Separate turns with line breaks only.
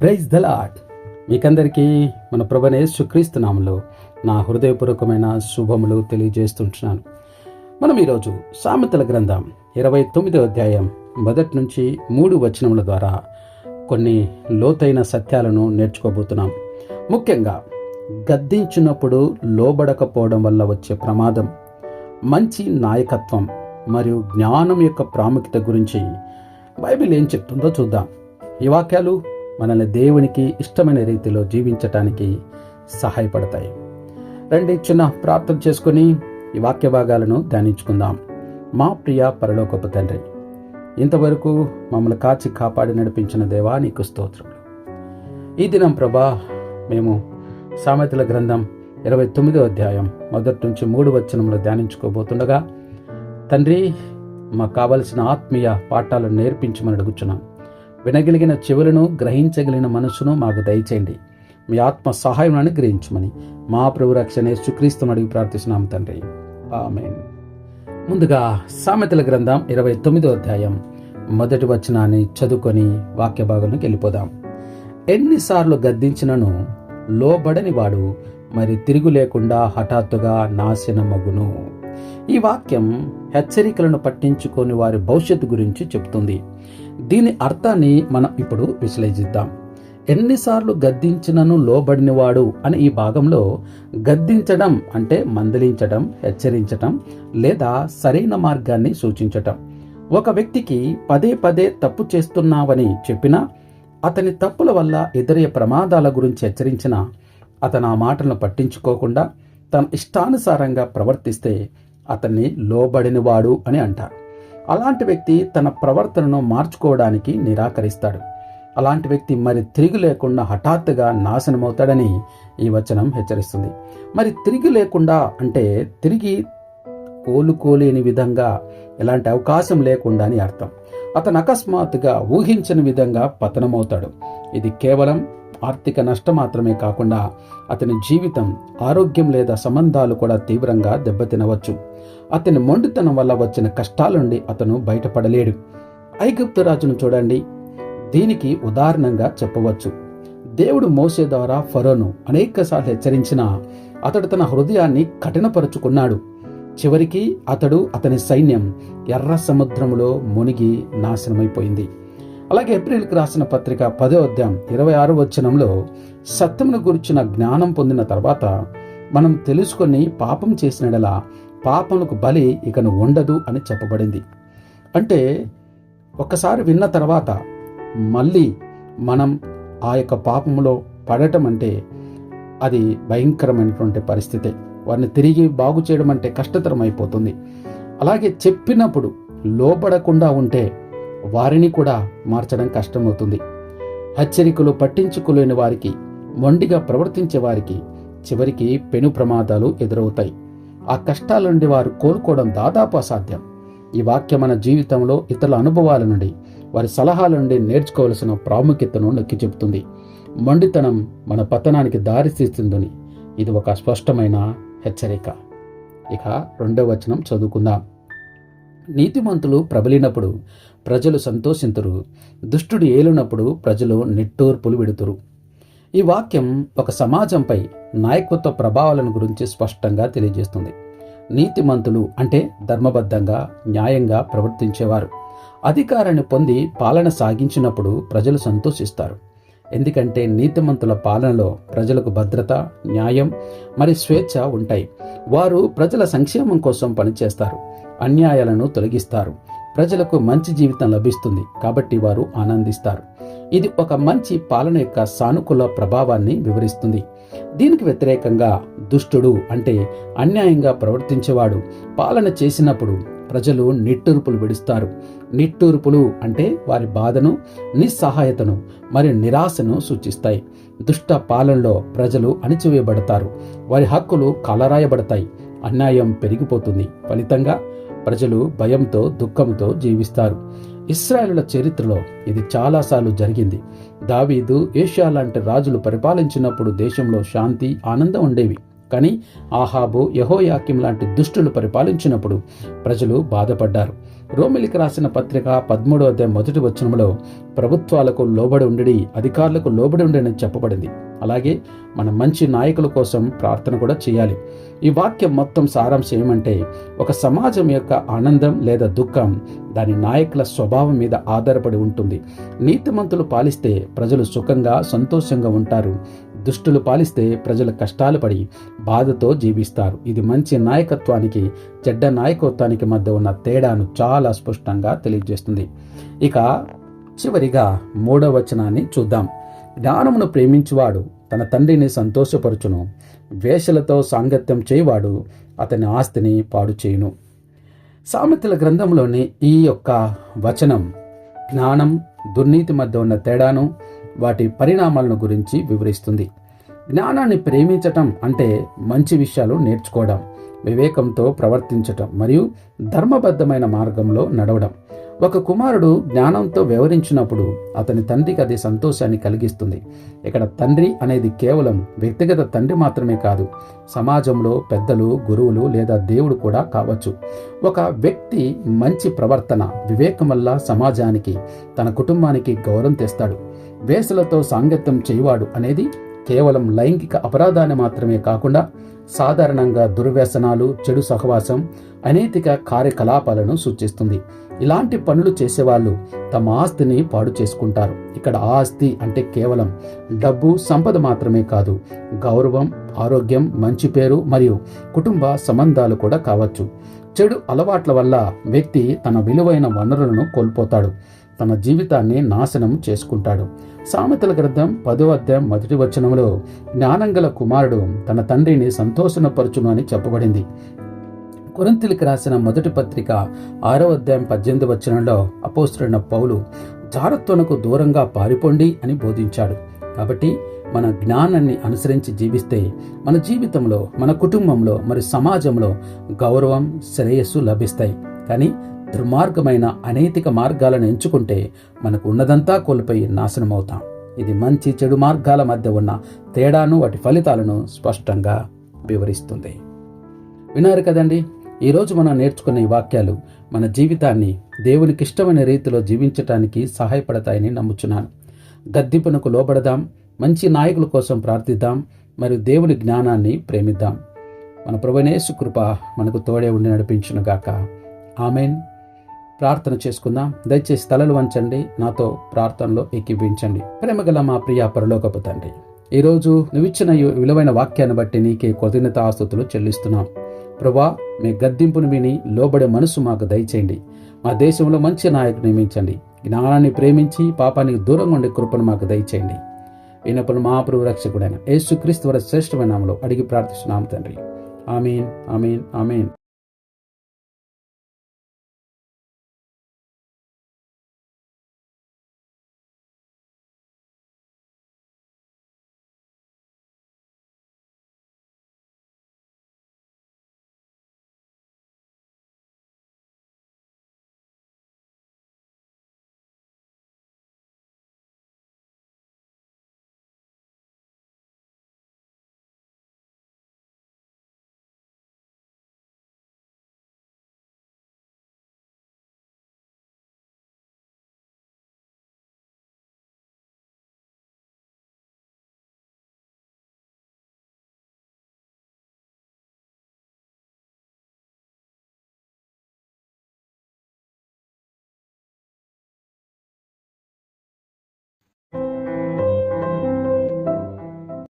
Praise the lot మీకందరికీ మన ప్రభనే సుక్రీస్తు నామంలో నా హృదయపూర్వకమైన శుభములు తెలియజేస్తుంటున్నాను. మనం ఈరోజు సామెతల గ్రంథం ఇరవై తొమ్మిదో అధ్యాయం మొదటి నుంచి మూడు వచనముల ద్వారా కొన్ని లోతైన సత్యాలను నేర్చుకోబోతున్నాం. ముఖ్యంగా గద్దించినప్పుడు లోబడకపోవడం వల్ల వచ్చే ప్రమాదం మంచి నాయకత్వం మరియు జ్ఞానం యొక్క ప్రాముఖ్యత గురించి బైబిల్ ఏం చెప్తుందో చూద్దాం. ఈ వాక్యాలు మనల్ని దేవునికి ఇష్టమైన రీతిలో జీవించటానికి సహాయపడతాయి. రండి చిన్న ప్రార్థన చేసుకొని ఈ వాక్య భాగాలను ధ్యానించుకుందాం. మా ప్రియ పరలోకపు తండ్రి ఇంతవరకు మమ్మల్ని కాచి కాపాడి నడిపించిన దేవా నీకు స్తోత్రములు. ఈ దినం ప్రభా మేము సామెతల గ్రంథం ఇరవై తొమ్మిదో అధ్యాయం మొదటి నుంచి మూడు వచనములు ధ్యానించుకోబోతుండగా తండ్రి మాకు కావలసిన ఆత్మీయ పాఠాలను నేర్పించమని అడుగుచున్నాం. వినగలిగిన చెవులను గ్రహించగలిగిన మనసును మాకు దయచేయండి. మీ ఆత్మ సహాయం అనుగ్రహించమని మా ప్రభు రక్షణే సుక్రీస్తుని అడిగి ప్రార్థిస్తున్నాం తండ్రి. ఆమె ముందుగా సామెతల గ్రంథం ఇరవై తొమ్మిదో అధ్యాయం మొదటి వచనాన్ని చదువుకొని వాక్య భాగంలోకి వెళ్ళిపోదాం. ఎన్నిసార్లు గద్దించినను లోబడని వాడు మరి తిరుగు లేకుండా హఠాత్తుగా నాశనమగును ఈ వాక్యం హెచ్చరికలను పట్టించుకొని వారి భవిష్యత్తు గురించి చెబుతుంది దీని అర్థాన్ని మనం ఇప్పుడు విశ్లేషిద్దాం. ఎన్నిసార్లు గద్దించినను లోబడినవాడు అని ఈ భాగంలో గద్దించడం అంటే మందలించడం హెచ్చరించటం లేదా సరైన మార్గాన్ని సూచించటం. ఒక వ్యక్తికి పదే పదే తప్పు చేస్తున్నావని చెప్పినా అతని తప్పుల వల్ల ఎదురయ్యే ప్రమాదాల గురించి హెచ్చరించిన అతను ఆ మాటలను పట్టించుకోకుండా తన ఇష్టానుసారంగా ప్రవర్తిస్తే అతన్ని లోబడినవాడు అని అంటారు. అలాంటి వ్యక్తి తన ప్రవర్తనను మార్చుకోవడానికి నిరాకరిస్తాడు. అలాంటి వ్యక్తి మరి తిరిగి లేకుండా హఠాత్తుగా నాశనమవుతాడని ఈ వచనం హెచ్చరిస్తుంది. మరి తిరిగి లేకుండా అంటే తిరిగి కోలుకోలేని విధంగా ఎలాంటి అవకాశం లేకుండా అని అర్థం. అతను అకస్మాత్తుగా ఊహించని విధంగా పతనమవుతాడు. ఇది కేవలం ఆర్థిక నష్టం మాత్రమే కాకుండా అతని జీవితం ఆరోగ్యం లేదా సంబంధాలు కూడా తీవ్రంగా దెబ్బతినవచ్చు. అతని మొండితనం వల్ల వచ్చిన కష్టాల నుండి అతను బయటపడలేడు. ఐగుప్తు రాజును చూడండి. దీనికి ఉదాహరణంగా చెప్పవచ్చు. దేవుడు మోసే ద్వారా ఫరోను అనేకసార్లు హెచ్చరించిన అతడు తన హృదయాన్ని కఠినపరుచుకున్నాడు. చివరికి అతడు అతని సైన్యం ఎర్ర సముద్రంలో మునిగి నాశనమైపోయింది. అలాగే ఏప్రిల్కి రాసిన పత్రిక పదో అధ్యాయం ఇరవై ఆరు వచనంలో సత్యమును గురించిన జ్ఞానం పొందిన తర్వాత మనం తెలుసుకొని పాపం చేసినడలా పాపములకు బలి ఇకను ఉండదు అని చెప్పబడింది. అంటే ఒక్కసారి విన్న తర్వాత మళ్ళీ మనం ఆ యొక్క పాపంలో పడటం అంటే అది భయంకరమైనటువంటి పరిస్థితి. వారిని తిరిగి బాగు చేయడం అంటే కష్టతరం అయిపోతుంది అలాగే చెప్పినప్పుడు లోపడకుండా ఉంటే వారిని కూడా మార్చడం కష్టమవుతుంది. హెచ్చరికలు పట్టించుకోలేని వారికి మొండిగా ప్రవర్తించే వారికి చివరికి పెను ప్రమాదాలు ఎదురవుతాయి. ఆ కష్టాల నుండి వారు కోలుకోవడం దాదాపు అసాధ్యం. ఈ వాక్యం మన జీవితంలో ఇతరుల అనుభవాల నుండి వారి సలహాల నుండి నేర్చుకోవలసిన ప్రాముఖ్యతను నొక్కి చెబుతుంది. మొండితనం మన పతనానికి దారితీస్తుందని ఇది ఒక స్పష్టమైన హెచ్చరిక. ఇక రెండవ వచనం చదువుకుందాం. నీతిమంతులు ప్రబలినప్పుడు ప్రజలు సంతోషింతురు దుష్టుడు ఏలినప్పుడు ప్రజలు నిట్టూర్పులు విడుతురు. ఈ వాక్యం ఒక సమాజంపై నాయకత్వ ప్రభావాలను గురించి స్పష్టంగా తెలియజేస్తుంది. నీతిమంతులు అంటే ధర్మబద్ధంగా న్యాయంగా ప్రవర్తించేవారు. అధికారాన్ని పొంది పాలన సాగించినప్పుడు ప్రజలు సంతోషిస్తారు. ఎందుకంటే నీతిమంతుల పాలనలో ప్రజలకు భద్రత న్యాయం మరి స్వేచ్ఛ ఉంటాయి. వారు ప్రజల సంక్షేమం కోసం పనిచేస్తారు. అన్యాయాలను తొలగిస్తారు. ప్రజలకు మంచి జీవితం లభిస్తుంది. కాబట్టి వారు ఆనందిస్తారు. ఇది ఒక మంచి పాలన యొక్క సానుకూల ప్రభావాన్ని వివరిస్తుంది. దీనికి వ్యతిరేకంగా దుష్టుడు అంటే అన్యాయంగా ప్రవర్తించేవాడు పాలన చేసినప్పుడు ప్రజలు నిట్టూర్పులు విడుస్తారు. నిట్టూర్పులు అంటే వారి బాధను నిస్సహాయతను మరియు నిరాశను సూచిస్తాయి. దుష్ట పాలనలో ప్రజలు అణిచివేయబడతారు. వారి హక్కులు కలరాయబడతాయి. అన్యాయం పెరిగిపోతుంది. ఫలితంగా ప్రజలు భయంతో దుఃఖంతో జీవిస్తారు. ఇస్రాయేలుల చరిత్రలో ఇది చాలాసార్లు జరిగింది. దావీదు ఏషియా లాంటి రాజులు పరిపాలించినప్పుడు దేశంలో శాంతి ఆనందం ఉండేవి. కానీ ఆహాబు యహోయాకిం లాంటి దుష్టులు పరిపాలించినప్పుడు ప్రజలు బాధపడ్డారు. రోమిలికి రాసిన పత్రిక పదమూడో అధ్యాయం మొదటి వచనంలో ప్రభుత్వాలకు లోబడి ఉండి అధికారులకు లోబడి ఉండని చెప్పబడింది. అలాగే మన మంచి నాయకుల కోసం ప్రార్థన కూడా చేయాలి. ఈ వాక్యం మొత్తం సారాంశం ఏమంటే ఒక సమాజం యొక్క ఆనందం లేదా దుఃఖం దాని నాయకుల స్వభావం మీద ఆధారపడి ఉంటుంది. నీతిమంతులు పాలిస్తే ప్రజలు సుఖంగా సంతోషంగా ఉంటారు. దుష్టులు పాలిస్తే ప్రజలు కష్టాలు పడి బాధతో జీవిస్తారు. ఇది మంచి నాయకత్వానికి చెడ్డ నాయకత్వానికి మధ్య ఉన్న తేడాను చాలా స్పష్టంగా తెలియజేస్తుంది. ఇక చివరిగా మూడవ వచనాన్ని చూద్దాం. జ్ఞానమును ప్రేమించువాడు తన తండ్రిని సంతోషపరుచును వేషలతో సాంగత్యం చేయవాడు అతని ఆస్తిని పాడు చేయును. సామెతల గ్రంథంలోని ఈ యొక్క వచనం జ్ఞానం దుర్నీతి మధ్య ఉన్న తేడాను వాటి పరిణామాలను గురించి వివరిస్తుంది. జ్ఞానాన్ని ప్రేమించటం అంటే మంచి విషయాలు నేర్చుకోవడం వివేకంతో ప్రవర్తించటం మరియు ధర్మబద్ధమైన మార్గంలో నడవడం. ఒక కుమారుడు జ్ఞానంతో వ్యవహరించినప్పుడు అతని తండ్రికి అది సంతోషాన్ని కలిగిస్తుంది. ఇక్కడ తండ్రి అనేది కేవలం వ్యక్తిగత తండ్రి మాత్రమే కాదు సమాజంలో పెద్దలు గురువులు లేదా దేవుడు కూడా కావచ్చు. ఒక వ్యక్తి మంచి ప్రవర్తన వివేకం వల్ల సమాజానికి తన కుటుంబానికి గౌరవం తెస్తాడు. వేసలతో సాంగత్యం చేయవాడు అనేది కేవలం లైంగిక అపరాధాన్ని మాత్రమే కాకుండా సాధారణంగా దుర్వ్యసనాలు చెడు సహవాసం అనైతిక కార్యకలాపాలను సూచిస్తుంది. ఇలాంటి పనులు చేసేవాళ్ళు తమ ఆస్తిని పాడు చేసుకుంటారు. ఇక్కడ ఆస్తి అంటే కేవలం డబ్బు సంపద మాత్రమే కాదు గౌరవం ఆరోగ్యం మంచి పేరు మరియు కుటుంబ సంబంధాలు కూడా కావచ్చు. చెడు అలవాట్ల వల్ల వ్యక్తి తన విలువైన వనరులను కోల్పోతాడు. తన జీవితాన్ని నాశనం చేసుకుంటాడు. సామెతల గ్రంథం పదో అధ్యాయం మొదటి వచనంలో జ్ఞానంగల కుమారుడు తన తండ్రిని సంతోషణపరచును అని చెప్పబడింది. కొరింతలకు రాసిన మొదటి పత్రిక ఆరో అధ్యాయం పద్దెనిమిది వచనంలో అపోస్తుడైన పౌలు జారత్వనకు దూరంగా పారిపోండి అని బోధించాడు. కాబట్టి మన జ్ఞానాన్ని అనుసరించి జీవిస్తే మన జీవితంలో మన కుటుంబంలో మరి సమాజంలో గౌరవం శ్రేయస్సు లభిస్తాయి. కానీ దుర్మార్గమైన అనైతిక మార్గాలను ఎంచుకుంటే మనకు ఉన్నదంతా కోల్పోయి నాశనమవుతాం. ఇది మంచి చెడు మార్గాల మధ్య ఉన్న తేడాను వాటి ఫలితాలను స్పష్టంగా వివరిస్తుంది. వినారు కదండి? ఈరోజు మనం నేర్చుకునే వాక్యాలు మన జీవితాన్ని దేవునికి ఇష్టమైన రీతిలో జీవించటానికి సహాయపడతాయని నమ్ముచున్నాను. గద్దింపునకు లోబడదాం మంచి నాయకుల కోసం ప్రార్థిద్దాం మరియు దేవుని జ్ఞానాన్ని ప్రేమిద్దాం. మన ప్రభునేసు కృప మనకు తోడే ఉండి నడిపించునుగాక ఆమెన్. ప్రార్థన చేసుకుందాం. దయచేసి తలలు వంచండి నాతో ప్రార్థనలో ఎక్కిపించండి ప్రేమగల మా ప్రియ పరలోకపు తండ్రి ఈరోజు నువ్విచ్చిన విలువైన వాక్యాన్ని బట్టి నీకే కృతజ్ఞత ఆస్తుతులు చెల్లిస్తున్నాం. ప్రభా మీ గద్దింపును విని లోబడే మనసు మాకు దయచేయండి. మా దేశంలో మంచి నాయకుడు నియమించండి. జ్ఞానాన్ని ప్రేమించి పాపానికి దూరంగా ఉండే కృపను మాకు దయచేయండి. వినప్పుడు మహాప్రభు రక్షకుడైన యేసుక్రీస్తు వారి శ్రేష్టమైన నామలో అడిగి ప్రార్థిస్తున్నాం తండ్రి. Amen amen amen.